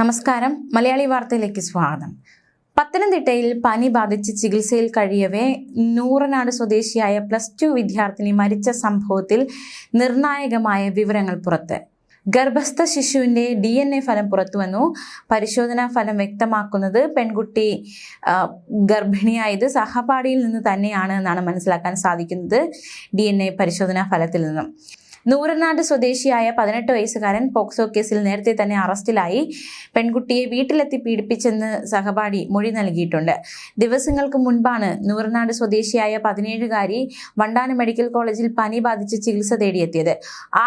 നമസ്കാരം. മലയാളി വാർത്തയിലേക്ക് സ്വാഗതം. പത്തനംതിട്ടയിൽ പനി ബാധിച്ച് ചികിത്സയിൽ കഴിയവേ നൂറനാട് സ്വദേശിയായ പ്ലസ് ടു വിദ്യാർത്ഥിനി മരിച്ച സംഭവത്തിൽ നിർണായകമായ വിവരങ്ങൾ പുറത്ത്. ഗർഭസ്ഥ ശിശുവിന്റെ ഡി എൻ എ ഫലം പുറത്തുവന്നു പരിശോധനാ ഫലം വ്യക്തമാക്കുന്നത് പെൺകുട്ടി ഗർഭിണിയായത് സഹപാഠിയിൽ നിന്ന് തന്നെയാണ് എന്നാണ് മനസ്സിലാക്കാൻ സാധിക്കുന്നത് ഡി എൻ എ പരിശോധനാ ഫലത്തിൽ നിന്നും. നൂറനാട് സ്വദേശിയായ പതിനെട്ട് വയസ്സുകാരൻ പോക്സോ കേസിൽ നേരത്തെ തന്നെ അറസ്റ്റിലായി. പെൺകുട്ടിയെ വീട്ടിലെത്തി പീഡിപ്പിച്ചെന്ന് സഹപാഠി മൊഴി നൽകിയിട്ടുണ്ട്. ദിവസങ്ങൾക്ക് മുൻപാണ് നൂറനാട് സ്വദേശിയായ പതിനേഴുകാരി വണ്ടാന മെഡിക്കൽ കോളേജിൽ പനി ബാധിച്ച് ചികിത്സ തേടിയെത്തിയത്.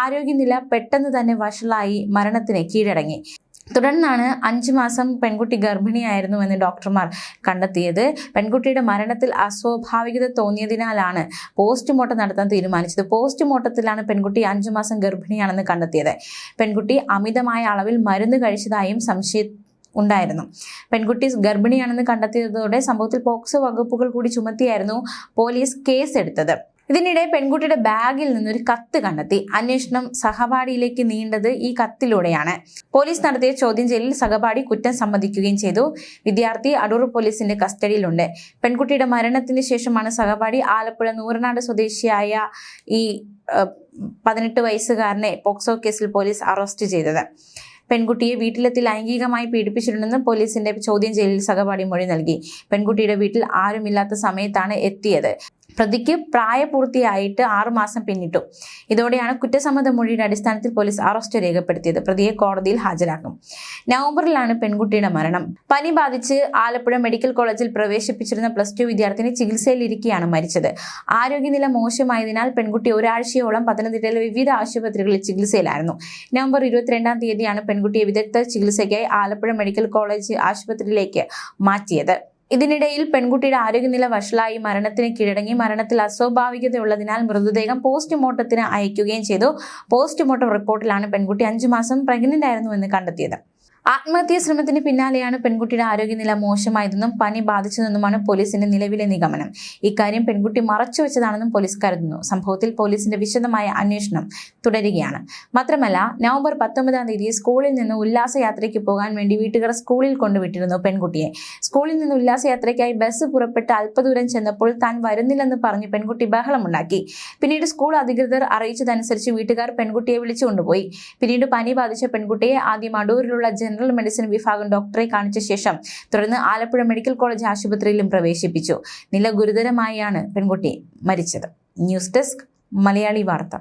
ആരോഗ്യനില പെട്ടെന്ന് തന്നെ വഷളായി മരണത്തിന് കീഴടങ്ങി. തുടർന്നാണ് അഞ്ച് മാസം പെൺകുട്ടി ഗർഭിണിയായിരുന്നു എന്ന് ഡോക്ടർമാർ കണ്ടെത്തിയത്. പെൺകുട്ടിയുടെ മരണത്തിൽ അസ്വാഭാവികത തോന്നിയതിനാലാണ് പോസ്റ്റ്മോർട്ടം നടത്താൻ തീരുമാനിച്ചത്. പോസ്റ്റ്മോർട്ടത്തിലാണ് പെൺകുട്ടി അഞ്ചു മാസം ഗർഭിണിയാണെന്ന് കണ്ടെത്തിയത്. പെൺകുട്ടി അമിതമായ അളവിൽ മരുന്ന് കഴിച്ചതായും സംശയ ഉണ്ടായിരുന്നു. പെൺകുട്ടി ഗർഭിണിയാണെന്ന് കണ്ടെത്തിയതോടെ സംഭവത്തിൽ പോക്സോ വകുപ്പുകൾ കൂടി ചുമത്തിയായിരുന്നു പോലീസ് കേസ് കേസെടുത്തത്. ഇതിനിടെ പെൺകുട്ടിയുടെ ബാഗിൽ നിന്നൊരു കത്ത് കണ്ടെത്തി. അന്വേഷണം സഹപാഠിയിലേക്ക് നീണ്ടത് ഈ കത്തിലൂടെയാണ്. പോലീസ് നടത്തിയ ചോദ്യം ചെയ്യലിൽ സഹപാഠി കുറ്റം സമ്മതിക്കുകയും ചെയ്തു. വിദ്യാർത്ഥി അടൂർ പോലീസിന്റെ കസ്റ്റഡിയിലുണ്ട്. പെൺകുട്ടിയുടെ മരണത്തിന് ശേഷമാണ് സഹപാഠി ആലപ്പുഴ നൂറനാട് സ്വദേശിയായ ഈ പതിനെട്ട് വയസ്സുകാരനെ പോക്സോ കേസിൽ പോലീസ് അറസ്റ്റ് ചെയ്തത്. പെൺകുട്ടിയെ വീട്ടിലെത്തി ലൈംഗികമായി പീഡിപ്പിച്ചിട്ടുണ്ടെന്ന് പോലീസിന്റെ ചോദ്യം ചെയ്യലിൽ സഹപാഠി മൊഴി നൽകി. പെൺകുട്ടിയുടെ വീട്ടിൽ ആരുമില്ലാത്ത സമയത്താണ് എത്തിയത്. പ്രതിക്ക് പ്രായപൂർത്തിയായിട്ട് ആറുമാസം പിന്നിട്ടു. ഇതോടെയാണ് കുറ്റസമ്മത മൊഴിയുടെ അടിസ്ഥാനത്തിൽ പോലീസ് അറസ്റ്റ് രേഖപ്പെടുത്തിയത്. പ്രതിയെ കോടതിയിൽ ഹാജരാക്കും. നവംബറിലാണ് പെൺകുട്ടിയുടെ മരണം. പനി ബാധിച്ച് ആലപ്പുഴ മെഡിക്കൽ കോളേജിൽ പ്രവേശിപ്പിച്ചിരുന്ന പ്ലസ് ടു വിദ്യാർത്ഥിനി ചികിത്സയിലിരിക്കെയാണ് മരിച്ചത്. ആരോഗ്യനില മോശമായതിനാൽ പെൺകുട്ടി ഒരാഴ്ചയോളം പത്തനംതിട്ടയിലെ വിവിധ ആശുപത്രികളിൽ ചികിത്സയിലായിരുന്നു. നവംബർ ഇരുപത്തിരണ്ടാം തീയതിയാണ് പെൺകുട്ടിയെ വിദഗ്ധ ചികിത്സയ്ക്കായി ആലപ്പുഴ മെഡിക്കൽ കോളേജ് ആശുപത്രിയിലേക്ക് മാറ്റിയത്. ഇതിനിടയിൽ പെൺകുട്ടിയുടെ ആരോഗ്യനില വഷളായി മരണത്തിന് കീഴടങ്ങി മരണത്തിൽ അസ്വാഭാവികതയുള്ളതിനാൽ മൃതദേഹം പോസ്റ്റ്മോർട്ടത്തിന് അയക്കുകയും ചെയ്തു. പോസ്റ്റ്മോർട്ടം റിപ്പോർട്ടിലാണ് പെൺകുട്ടി അഞ്ചു മാസം പ്രഗ്നന്റ് ആയിരുന്നുവെന്ന് കണ്ടെത്തിയത്. ആത്മഹത്യാ ശ്രമത്തിന് പിന്നാലെയാണ് പെൺകുട്ടിയുടെ ആരോഗ്യനില മോശമായതെന്നും പനി ബാധിച്ചതെന്നുമാണ് പോലീസിന്റെ നിലവിലെ നിഗമനം. ഇക്കാര്യം പെൺകുട്ടി മറച്ചുവെച്ചതാണെന്നും പോലീസ് കരുതുന്നു. സംഭവത്തിൽ പോലീസിന്റെ വിശദമായ അന്വേഷണം തുടരുകയാണ്. മാത്രമല്ല നവംബർ പത്തൊമ്പതാം തീയതി സ്കൂളിൽ നിന്ന് ഉല്ലാസയാത്രയ്ക്ക് പോകാൻ വേണ്ടി വീട്ടുകാർ സ്കൂളിൽ കൊണ്ടുവിട്ടിരുന്നു പെൺകുട്ടിയെ. സ്കൂളിൽ നിന്ന് ഉല്ലാസയാത്രയ്ക്കായി ബസ് പുറപ്പെട്ട് അല്പദൂരം ചെന്നപ്പോൾ താൻ വരുന്നില്ലെന്ന് പറഞ്ഞ് പെൺകുട്ടി ബഹളമുണ്ടാക്കി. പിന്നീട് സ്കൂൾ അധികൃതർ അറിയിച്ചതനുസരിച്ച് വീട്ടുകാർ പെൺകുട്ടിയെ വിളിച്ചു കൊണ്ടുപോയി പിന്നീട് പനി ബാധിച്ച പെൺകുട്ടിയെ ആദ്യം അടൂരിലുള്ള ജനറൽ മെഡിസിൻ വിഭാഗം ഡോക്ടറെ കാണിച്ച ശേഷം തുടർന്ന് ആലപ്പുഴ മെഡിക്കൽ കോളേജ് ആശുപത്രിയിലും പ്രവേശിപ്പിച്ചു. നില ഗുരുതരമായാണ് പെൺകുട്ടി മരിച്ചത്. ന്യൂസ് ഡെസ്ക് മലയാളി വാർത്ത.